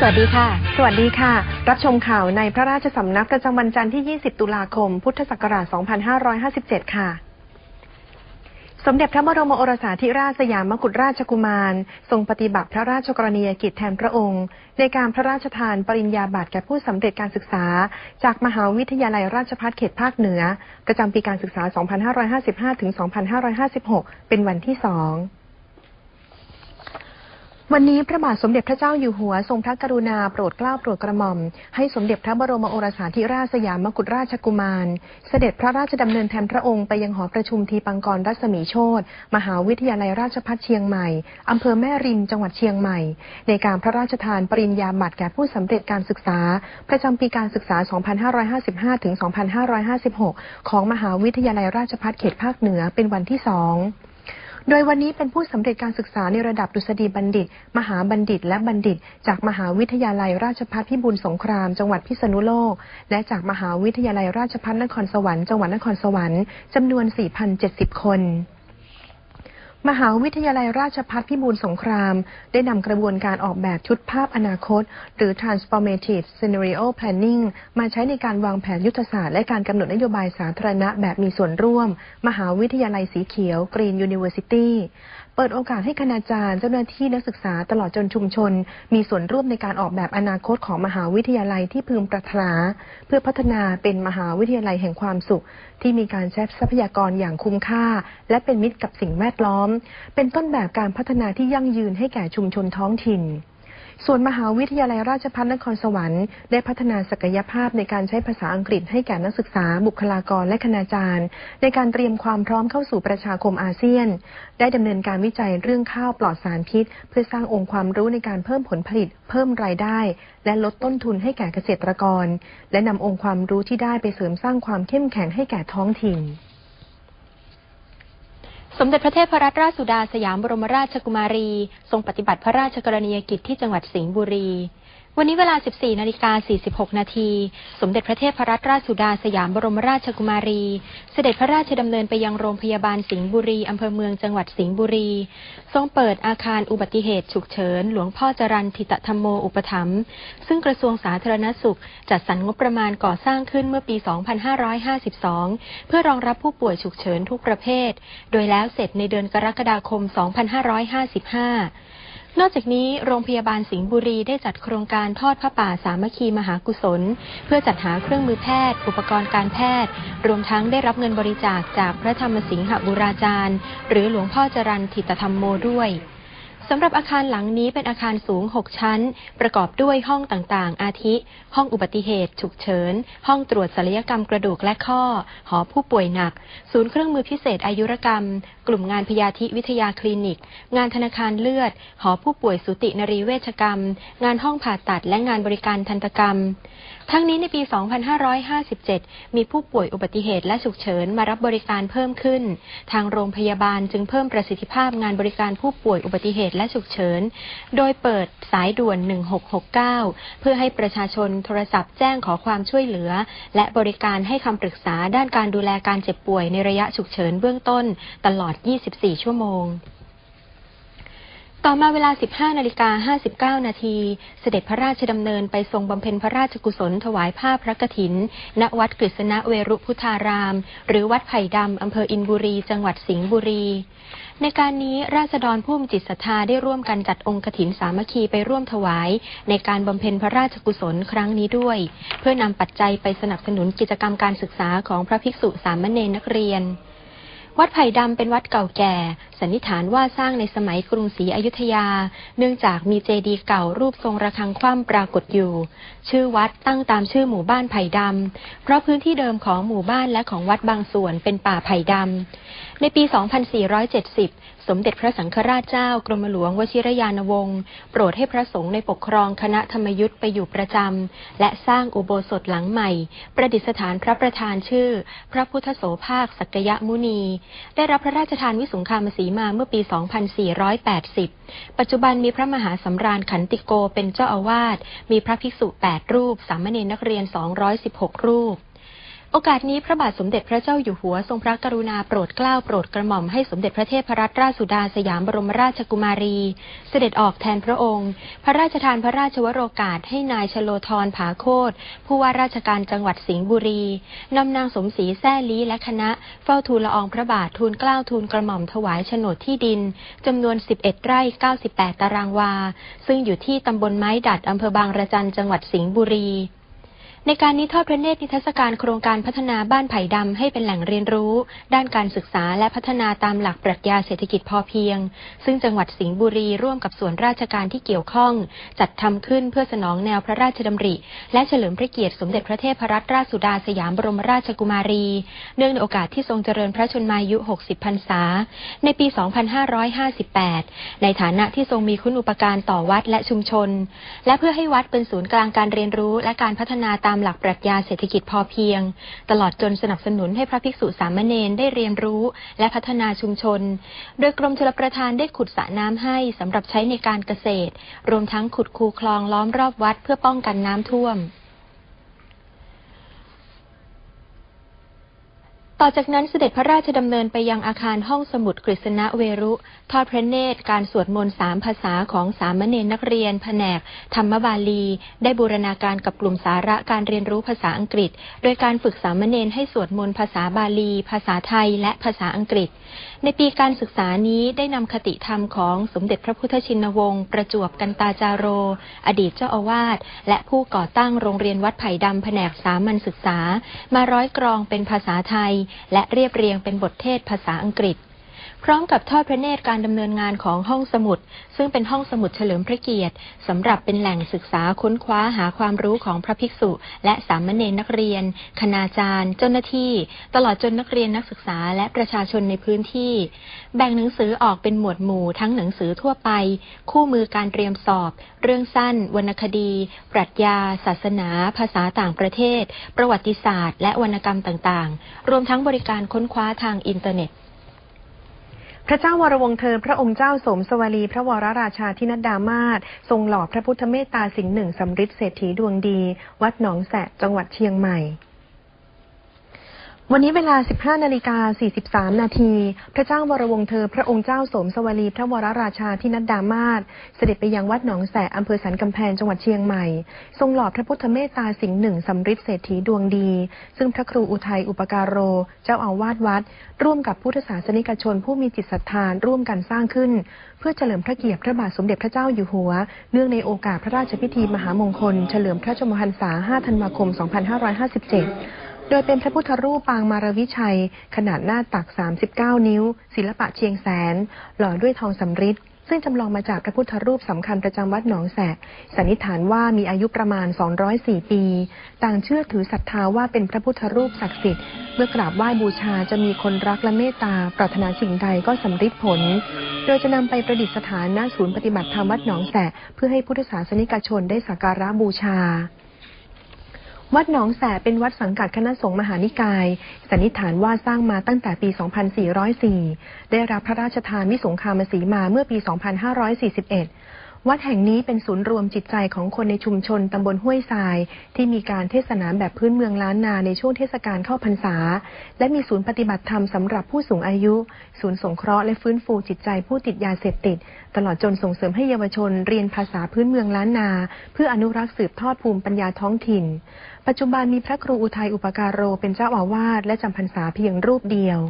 สวัสดีค่ะ สวัสดีค่ะ รับชมข่าวในพระราชสำนักประจำวันจันทร์ที่ 20 ตุลาคม พุทธศักราช 2557 ค่ะ สมเด็จพระบรมโอรสาธิราชสยามกุฎราชกุมาร ทรงปฏิบัติพระราชกรณียกิจแทนพระองค์ ในการพระราชทานปริญญาบัตรแก่ผู้สำเร็จการศึกษา จากมหาวิทยาลัยราชภัฏเขตภาคเหนือ ประจำปีการศึกษา 2555-2556 เป็นวันที่สอง วันนี้พระบาทสมเด็จพระเจ้าอยู่หัวทรงพระกรุณาโปรดเกล้าโปรดกระหม่อม ให้สมเด็จพระบรมโอรสาธิราชสยามมกุฎราชกุมาร เสด็จพระราชดำเนินแทนพระองค์ไปยังหอประชุมทีปังกรรัศมีโชตมหาวิทยาลัยราชภัฏเชียงใหม่อำเภอแม่ริมจังหวัดเชียงใหม่ ในการพระราชทานปริญญาบัตรแก่ผู้สำเร็จการศึกษา ประจำปีการศึกษา 2555-2556 ของมหาวิทยาลัยราชภัฏเขตภาคเหนือเป็นวันที่สอง โดยวันนี้เป็นผู้สำเร็จการศึกษาในระดับดุษฎีบัณฑิต มหาบัณฑิต และบัณฑิต จากมหาวิทยาลัยราชภัฏพิบูลสงคราม จังหวัดพิษณุโลก และจากมหาวิทยาลัยราชภัฏนครสวรรค์จังหวัดนครสวรรค์จำนวน 4,070 คน มหาวิทยาลัยราชภัฏพิบูลสงคราม ได้นำกระบวนการออกแบบชุดภาพอนาคต หรือ transformative scenario planning มาใช้ในการวางแผนยุทธศาสตร์และการกำหนดนโยบายสาธารณะแบบมีส่วนร่วม มหาวิทยาลัยสีเขียว Green University เปิดโอกาสให้คณาจารย์ เจ้าหน้าที่นักศึกษาตลอดจนชุมชน มีส่วนร่วมในการออกแบบอนาคตของมหาวิทยาลัยที่พึงปรารถนา เพื่อพัฒนาเป็นมหาวิทยาลัยแห่งความสุข ที่มีการใช้ทรัพยากรอย่างคุ้มค่า และเป็นมิตรกับสิ่งแวดล้อม เป็นต้นแบบการพัฒนาที่ยั่งยืนให้แก่ชุมชนท้องถิ่น ส่วนมหาวิทยาลัยราชภัฏนครสวรรค์ได้พัฒนาศักยภาพในการใช้ภาษาอังกฤษให้แก่นักศึกษา บุคลากรและคณาจารย์ ในการเตรียมความพร้อมเข้าสู่ประชาคมอาเซียน ได้ดำเนินการวิจัยเรื่องข้าวปลอดสารพิษ เพื่อสร้างองค์ความรู้ในการเพิ่มผลผลิต เพิ่มรายได้ และลดต้นทุนให้แก่เกษตรกร และนำองค์ความรู้ที่ได้ไปเสริมสร้างความเข้มแข็งให้แก่ท้องถิ่น สมเด็จพระเทพรัตนราชสุดาสยามบรมราชกุมารี ทรงปฏิบัติพระราชกรณียกิจที่จังหวัดสิงห์บุรี วันนี้เวลา 14 นาฬิกา 46 นาที สมเด็จพระเทพรัตนราชสุดาสยามบรมราชกุมารี เสด็จพระราชดำเนินไปยังโรงพยาบาลสิงห์บุรี อำเภอเมืองจังหวัดสิงห์บุรี ทรงเปิดอาคารอุบัติเหตุฉุกเฉิน หลวงพ่อจรันทิตธรรมโมอุปถัมภ์ ซึ่งกระทรวงสาธารณสุข จัดสรรงบประมาณก่อสร้างขึ้นเมื่อปี 2552 เพื่อรองรับผู้ป่วยฉุกเฉินทุกประเภท โดยแล้วเสร็จในเดือนกรกฎาคม 2555 นอกจากนี้โรงพยาบาลสิงห์บุรีได้จัดโครงการทอดพระป่าสามัคคีมหากุศล เพื่อจัดหาเครื่องมือแพทย์ อุปกรณ์การแพทย์ รวมทั้งได้รับเงินบริจาคจากพระธรรมสิงหบุราจารย์ หรือหลวงพ่อจรันทิตธรรมโมด้วย สำหรับอาคารหลังนี้เป็นอาคารสูง 6 ชั้น ประกอบด้วยห้องต่างๆ อาทิ ห้องอุบัติเหตุ ฉุกเฉิน ห้องตรวจศัลยกรรมกระดูกและข้อ หอผู้ป่วยหนัก ศูนย์เครื่องมือพิเศษอายุรกรรม กลุ่มงานพยาธิวิทยาคลินิก งานธนาคารเลือด หอผู้ป่วยสุตินรีเวชกรรม งานห้องผ่าตัดและงานบริการทันตกรรม ทั้งนี้ในปี 2557 มีผู้ป่วยอุบัติเหตุและฉุกเฉินมารับบริการเพิ่มขึ้น ทางโรงพยาบาลจึงเพิ่มประสิทธิภาพงานบริการผู้ป่วยอุบัติเหตุและฉุกเฉิน โดยเปิดสายด่วน 1669 เพื่อให้ประชาชนโทรศัพท์แจ้งขอความช่วยเหลือ และบริการให้คำปรึกษาด้านการดูแลการเจ็บป่วยในระยะฉุกเฉินเบื้องต้นตลอด 24 ชั่วโมง ต่อมาเวลา 15 นาฬิกา 59 นาที เสด็จพระราชดำเนินไปทรงบำเพ็ญพระราชกุศลถวายผ้าพระกฐิน ณ วัดกฤษณะเวรุพุทธาราม หรือวัดไผ่ดำ อำเภออินบุรี จังหวัดสิงห์บุรี ในการนี้ราษฎรผู้มีจิตศรัทธาได้ร่วมกันจัดองค์กฐินสามัคคีไปร่วมถวาย ในการบำเพ็ญพระราชกุศลครั้งนี้ด้วย เพื่อนำปัจจัยไปสนับสนุนกิจกรรมการศึกษาของพระภิกษุสามเณรนักเรียน วัดไผ่ดำเป็นวัดเก่าแก่ สันนิษฐานว่าสร้างในสมัยกรุงศรีอยุธยา เนื่องจากมีเจดีย์เก่ารูปทรงระฆังคว่ำปรากฏอยู่ ชื่อวัดตั้งตามชื่อหมู่บ้านไผ่ดำ เพราะพื้นที่เดิมของหมู่บ้านและของวัดบางส่วนเป็นป่าไผ่ดำในปี 2470 สมเด็จพระสังฆราชเจ้ากรมหลวงวชิรยานวงศ์โปรดให้พระสงฆ์ในปกครองคณะธรรมยุทธ์ไปอยู่ประจำ และสร้างอุโบสถหลังใหม่ ประดิษฐานพระประธานชื่อ พระพุทธโสภาคสักยมุนี ได้รับพระราชทานวิสุงคามสีมาเมื่อปี 2480 ปัจจุบันมีพระมหาสำราญขันติโกเป็นเจ้าอาวาส มีพระภิกษุ 8 รูป สามเณรนักเรียน 216 รูป โอกาสนี้พระบาทสมเด็จพระเจ้าอยู่หัวทรงพระกรุณาโปรดเกล้าโปรดกระหม่อมให้สมเด็จพระเทพรัตนราชสุดาสยามบรมราชกุมารี เสด็จออกแทนพระองค์ พระราชทานพระราชวโรกาสให้นายชโลธรผาโคตผู้ว่าราชการจังหวัดสิงห์บุรีนำนางสมศรีแซ่ลีและคณะ เฝ้าทูลละอองพระบาททูลเกล้าทูลกระหม่อมถวายโฉนดที่ดินจำนวน 11 ไร่ 98 ตารางวา ซึ่งอยู่ที่ตำบลไม้ดัดอำเภอบางระจันจังหวัดสิงห์บุรี ในการนี้ทอดพระเนตรนิทรรศการโครงการพัฒนาบ้านไผ่ดำให้เป็นแหล่งเรียนรู้ ด้านการศึกษาและพัฒนาตามหลักปรัชญาเศรษฐกิจพอเพียง ซึ่งจังหวัดสิงห์บุรีร่วมกับส่วนราชการที่เกี่ยวข้อง จัดทำขึ้นเพื่อสนองแนวพระราชดำริ และเฉลิมพระเกียรติสมเด็จพระเทพรัตนราชสุดาสยามบรมราชกุมารี เนื่องในโอกาสที่ทรงเจริญพระชนมายุ 60 พรรษา ในปี 2558 ในฐานะที่ทรงมีคุณอุปการต่อวัดและชุมชน และเพื่อให้วัดเป็นศูนย์กลางการเรียนรู้และการพัฒนาตามามหลักปรัชญาเศรษฐกิจพอเพียง ตลอดจนสนับสนุนให้พระภิกษุสามเณรได้เรียนรู้ และพัฒนาชุมชน โดยกรมชลประทานได้ขุดสระน้ำให้สำหรับใช้ในการเกษตร รวมทั้งขุดคูคลองล้อมรอบวัดเพื่อป้องกันน้ำท่วม ต่อจากนั้นเสด็จพระราชดำเนินไปยังอาคารห้องสมุดกฤษณะเวรุ ทอดพระเนตรการสวดมนต์สามภาษาของสามเณรนักเรียน แผนก ธรรมบาลี ได้บูรณาการกับกลุ่มสาระการเรียนรู้ภาษาอังกฤษ โดยการฝึกสามเณรให้สวดมนต์ภาษาบาลี ภาษาไทยและภาษาอังกฤษในปีการศึกษานี้ได้นำคติธรรมของสมเด็จพระพุทธชินวงศ์ประจวบกันตาจาโร อดีตเจ้าอาวาสและผู้ก่อตั้งโรงเรียนวัดไผ่ดำแผนกสามัญศึกษา มาร้อยกรองเป็นภาษาไทย และเรียบเรียงเป็นบทเทศภาษาอังกฤษ พร้อมกับทอดพระเนตรการดำเนินงานของห้องสมุด ซึ่งเป็นห้องสมุดเฉลิมพระเกียรติสำหรับเป็นแหล่งศึกษาค้นคว้าหาความรู้ของพระภิกษุ และสามเณรนักเรียน คณาจารย์ เจ้าหน้าที่ ตลอดจนนักเรียนนักศึกษาและประชาชนในพื้นที่ แบ่งหนังสือออกเป็นหมวดหมู่ทั้งหนังสือทั่วไป คู่มือการเตรียมสอบ เรื่องสั้น วรรณคดี ปรัชญา ศาสนา ภาษาต่างประเทศ ประวัติศาสตร์ และวรรณกรรมต่างๆ รวมทั้งบริการค้นคว้าทางอินเทอร์เน็ต พระเจ้าวรวงเธอ พระองค์เจ้าสมสวลี พระวรราชาธินัดดามาศทรงหล่อพระพุทธเมตตาสิงห์หนึ่งสำริดเศรษฐีดวงดี วัดหนองแสะจังหวัดเชียงใหม่ วันนี้เวลา 15 นาฬิกา 43 นาที พระเจ้าวรวงเธอ พระองค์เจ้าสมสวลีพระวรราชาที่นัดดามาศเสด็จไปยังวัดหนองแสอำเภอสันกำแพงจังหวัดเชียงใหม่ ทรงหล่อพระพุทธเมตตาสิงห์หนึ่งสำริดเศรษฐีดวงดี ซึ่งพระครูอุทัยอุปการโร เจ้าอาวาสวัด ร่วมกับพุทธศาสนิกชนผู้มีจิตศรัทธาร่วมกันสร้างขึ้น เพื่อเฉลิมพระเกียรติพระบาทสมเด็จพระเจ้าอยู่หัว เนื่องในโอกาสพระราชพิธีมหามงคล เฉลิมพระชนมพรรษา 5 ธันวาคม 2557 โดยเป็นพระพุทธรูปปางมารวิชัย ขนาดหน้าตัก 39 นิ้ว ศิลปะเชียงแสน หล่อด้วยทองสำริดซึ่งจำลองมาจากพระพุทธรูปสำคัญประจำวัดหนองแสกสันนิษฐานว่ามีอายุประมาณ 204 ปี ต่างเชื่อถือศรัทธาว่าเป็นพระพุทธรูปศักดิ์สิทธิ์ เมื่อกราบไหว้บูชาจะมีคนรักและเมตตา ปรารถนาสิ่งใดก็สำริดผล โดยจะนำไปประดิษฐานณศูนย์ปฏิบัติธรรมวัดหนองแสกเพื่อให้พุทธศาสนิกชนได้สักการะบูชา วัดหนองแสเป็นวัดสังกัดคณะสงฆ์มหานิกาย สันนิษฐานว่าสร้างมาตั้งแต่ปี 2404 ได้รับพระราชทานวิสงคามสีมาเมื่อปี 2541 วัดแห่งนี้เป็นศูนย์รวมจิตใจของคนในชุมชนตำบลห้วยทราย ที่มีการเทศนาแบบพื้นเมืองล้านนาในช่วงเทศกาลเข้าพรรษา และมีศูนย์ปฏิบัติธรรมสำหรับผู้สูงอายุ ศูนย์สงเคราะห์และฟื้นฟูจิตใจผู้ติดยาเสพติด ตลอดจนส่งเสริมให้เยาวชนเรียนภาษาพื้นเมืองล้านนา เพื่ออนุรักษ์สืบทอดภูมิปัญญาท้องถิ่น ปัจจุบันมีพระครูอุทัยอุปการโรเป็นเจ้าอาวาสและจำพรรษาเพียงรูปเดียว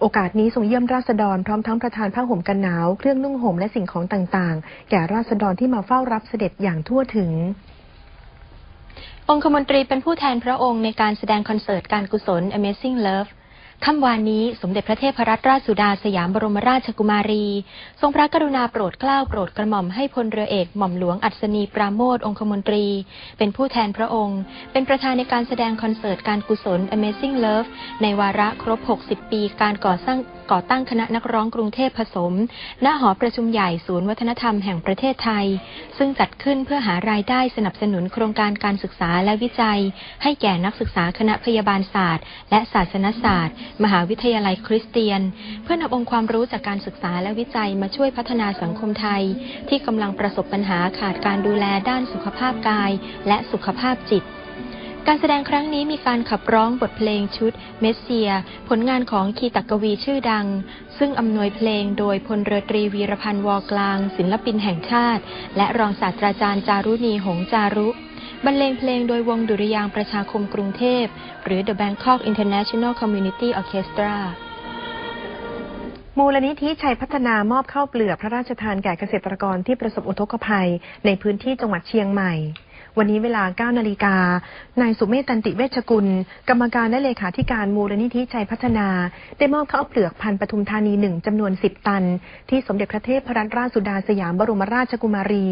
โอกาสนี้ทรงเยี่ยมราษฎรพร้อมทั้งประธานผ้าห่มกันหนาว เครื่องนุ่งห่มและสิ่งของต่างๆ แก่ราษฎรที่มาเฝ้ารับเสด็จอย่างทั่วถึง องคมนตรีเป็นผู้แทนพระองค์ในการแสดงคอนเสิร์ตการกุศล Amazing Love ค่ำวานนี้สมเด็จพระเทพรัตนราชสุดาสยามบรมราชกุมารี ทรงพระกรุณาโปรดเกล้าโปรดกระหม่อมให้พลเรือเอกหม่อมหลวงอัศนีปราโมทองคมนตรี เป็นผู้แทนพระองค์ เป็นประธานในการแสดงคอนเสิร์ตการกุศล Amazing Love ในวาระครบ 60 ปีการก่อสร้างก่อตั้งคณะนักร้องกรุงเทพผสม ณหอประชุมใหญ่ศูนย์วัฒนธรรมแห่งประเทศไทย ซึ่งจัดขึ้นเพื่อหารายได้สนับสนุนโครงการการศึกษาและวิจัย ให้แก่นักศึกษาคณะพยาบาลศาสตร์ และศาสนศาสตร์มหาวิทยาลัยคริสเตียน เพื่อนำองค์ความรู้จากการศึกษาและวิจัยมาช่วยพัฒนาสังคมไทย ที่กำลังประสบปัญหาขาดการดูแลด้านสุขภาพกาย และสุขภาพจิตการแสดงครั้งนี้มีการขับร้องบทเพลงชุดเมสเซีย ผลงานของคีตกวีชื่อดัง ซึ่งอำนวยเพลงโดยพลเรือตรีวีรพันธ์วอกลาง ศิลปินแห่งชาติ และรองศาสตราจารย์จารุณีหงส์จารุ บรรเลงเพลงโดยวงดุริยางประชาคมกรุงเทพ หรือ The Bangkok International Community Orchestra มูลนิธิชัยพัฒนามอบข้าวเปลือกพระราชทานแก่เกษตรกรที่ประสบอุทกภัย ในพื้นที่จังหวัดเชียงใหม่ วันนี้เวลา 9 นาฬิกา นายสุเมธตันติเวชกุล กรรมการและเลขาธิการมูลนิธิชัยพัฒนา ได้มอบข้าวเปลือกพันธุ์ปทุมธานีหนึ่งจำนวน 10 ตัน ที่สมเด็จพระเทพรัตนราชสุดาสยามบรมราชกุมารี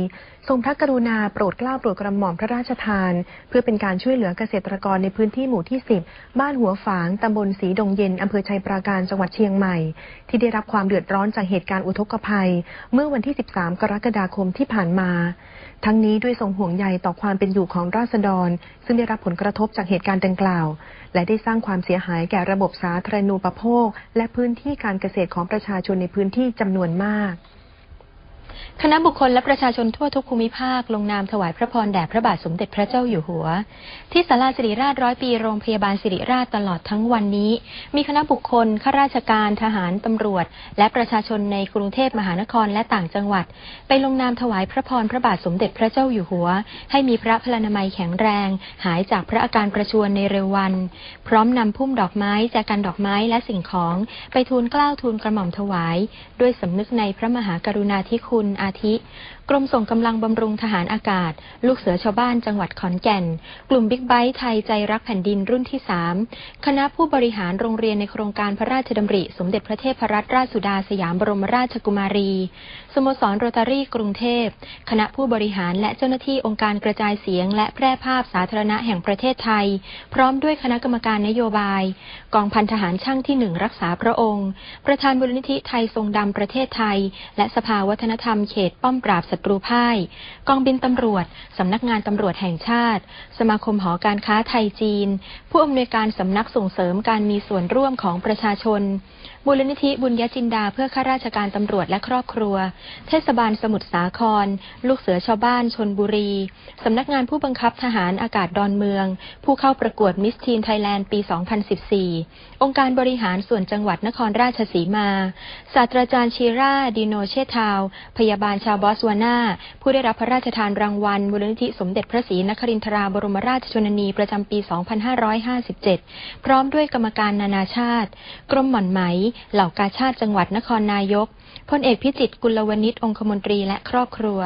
ทรงพระกรุณาโปรดเกล้าโปรดกระหม่อมพระราชทาน เพื่อเป็นการช่วยเหลือเกษตรกรในพื้นที่หมู่ที่ 10 บ้านหัวฝางตำบลสีดงเย็นอำเภอชัยปราการจังหวัดเชียงใหม่ ที่ได้รับความเดือดร้อนจากเหตุการณ์อุทกภัย เมื่อวันที่ 13 กรกฎาคมที่ผ่านมา ทั้งนี้ด้วยทรงห่วงใยต่อความเป็นอยู่ของราษฎร ซึ่งได้รับผลกระทบจากเหตุการณ์ดังกล่าว และได้สร้างความเสียหายแก่ระบบสาธารณูปโภค และพื้นที่การเกษตรของประชาชนในพื้นที่จำนวนมาก คณะบุคคลและประชาชนทั่วทุกภูมิภาค ลงนามถวายพระพรแด่พระบาทสมเด็จพระเจ้าอยู่หัว ที่ศาลาสิริราชร้อยปีโรงพยาบาลสิริราชตลอดทั้งวันนี้ มีคณะบุคคลข้าราชการทหารตำรวจ และประชาชนในกรุงเทพมหานครและต่างจังหวัด ไปลงนามถวายพระพรพระบาทสมเด็จพระเจ้าอยู่หัว ให้มีพระพลานามัยแข็งแรง หายจากพระอาการประชวรในเร็ววัน พร้อมนำพุ่มดอกไม้แจกันดอกไม้และสิ่งของ ไปทูลเกล้าทูลกระหม่อมถวาย ด้วยสำนึกในพระมหากรุณาธิคุณอาทิ กรมส่งกำลังบำรุงทหารอากาศ ลูกเสือชาวบ้านจังหวัดขอนแก่น กลุ่มบิ๊กไบค์ไทยใจรักแผ่นดินรุ่นที่ 3 คณะผู้บริหารโรงเรียนในโครงการพระราชดำริ สมเด็จพระเทพรัตนราชสุดาสยามบรมราชกุมารี สโมสรโรตารี่กรุงเทพ คณะผู้บริหารและเจ้าหน้าที่องค์การกระจายเสียง และแพร่ภาพสาธารณะแห่งประเทศไทย พร้อมด้วยคณะกรรมการนโยบาย กองพันทหารช่างที่หนึ่งรักษาพระองค์ ประธานมูลนิธิไทยทรงดำประเทศไทย และสภาวัฒนธรรมเขตป้อมปราบศัตรูพ่าย กองบินตำรวจ สำนักงานตำรวจแห่งชาติ สมาคมหอการค้าไทยจีน ผู้อำนวยการสำนักส่งเสริมการมีส่วนร่วมของประชาชนมูลนิธิบุญยจินดาเพื่อข้าราชการตำรวจและครอบครัวเทศบาลสมุทรสาคร ลูกเสือชาวบ้านชนบุรี สำนักงานผู้บังคับทหารอากาศดอนเมือง ผู้เข้าประกวดมิสทีนไทยแลนด์ปี 2014 องค์การบริหารส่วนจังหวัดนครราชสีมา ศาสตราจารย์ชีราดิโนเชทาว พยาบาลชาวบอสวานา ผู้ได้รับพระราชทานรางวัลมูลนิธิสมเด็จพระศรีนครินทราบรมราชชนนีประจำปี 2557 พร้อมด้วยกรรมการนานาชาติ กรมหม่อนไหม เหล่ากาชาติจังหวัดนครนายก พลเอกพิจิตรกุลวณิชองคมนตรีและครอบครัว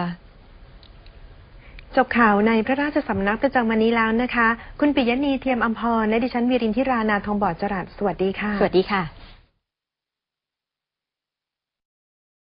จบข่าวในพระราชสำนักประจำวันนี้แล้วนะคะ คุณปิยณีเทียมอัมพรและดิฉันวีรินทิรานาทองบอดจรัสสวัสดีค่ะ สวัสดีค่ะ